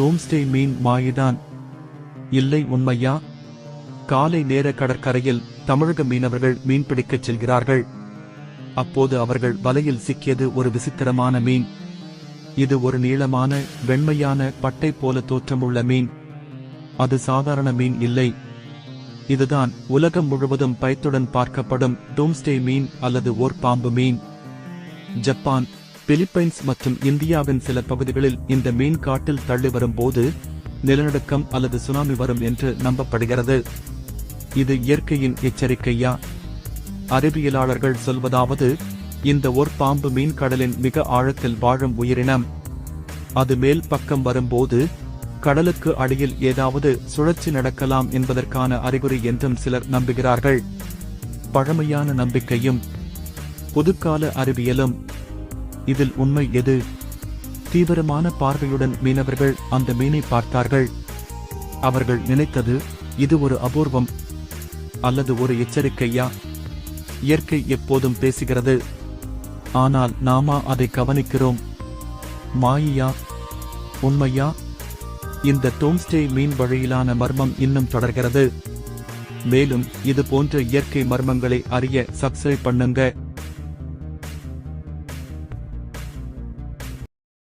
Domesday மீன் மாயிதான். இல்லை உண்மையா? காலை நேர கடற்கரையில் தமிழக மீனவர்கள் மீன்பிடிக்கச் செல்கிறார்கள். அப்போது அவர்கள் வலையில் சிக்கியது ஒரு விசித்திரமான மீன். இது ஒரு நீளமான வெண்மையான பட்டை போல தோற்றமுள்ள மீன். அது சாதாரண மீன் இல்லை. இதுதான் உலகம் முழுவதும் பயத்துடன் பார்க்கப்படும் டூம்ஸ்டே மீன் அல்லது ஓர் பாம்பு மீன். ஜப்பான் பிலிப்பைன்ஸ் மற்றும் இந்தியாவின் சில பகுதிகளில் இந்த மீன் காட்டில் தள்ளி வரும்போது நிலநடுக்கம் அல்லது சுனாமி வரும் என்று நம்பப்படுகிறது. இது இயற்கையின் எச்சரிக்கையா? அறிவியலாளர்கள் சொல்வதாவது இந்த ஒரு பாம்பு மீன் கடலின் மிக ஆழத்தில் வாழும் உயிரினம். அது மேல் பக்கம் வரும்போது கடலுக்கு அடியில் ஏதாவது சுழற்சி நடக்கலாம் என்பதற்கான அறிகுறி என்றும் சிலர் நம்புகிறார்கள். பழமையான நம்பிக்கையும் புதுக்கால அறிவியலும் இதில் உண்மை எது? தீவிரமான பார்வையுடன் மீனவர்கள் அந்த மீனை பார்த்தார்கள். அவர்கள் நினைத்தது இது ஒரு அபூர்வம் அல்லது ஒரு எச்சரிக்கையா? இயற்கை எப்போதும் பேசுகிறது. ஆனால் நாமா அதை கவனிக்கிறோம். மாயியா? உண்மையா? இந்த டோம்ஸ்டே மீன் வழியிலான மர்மம் இன்னும் தொடர்கிறது. மேலும் இது போன்ற இயற்கை மர்மங்களை அறிய சப்ஸ்கிரைப் பண்ணுங்க.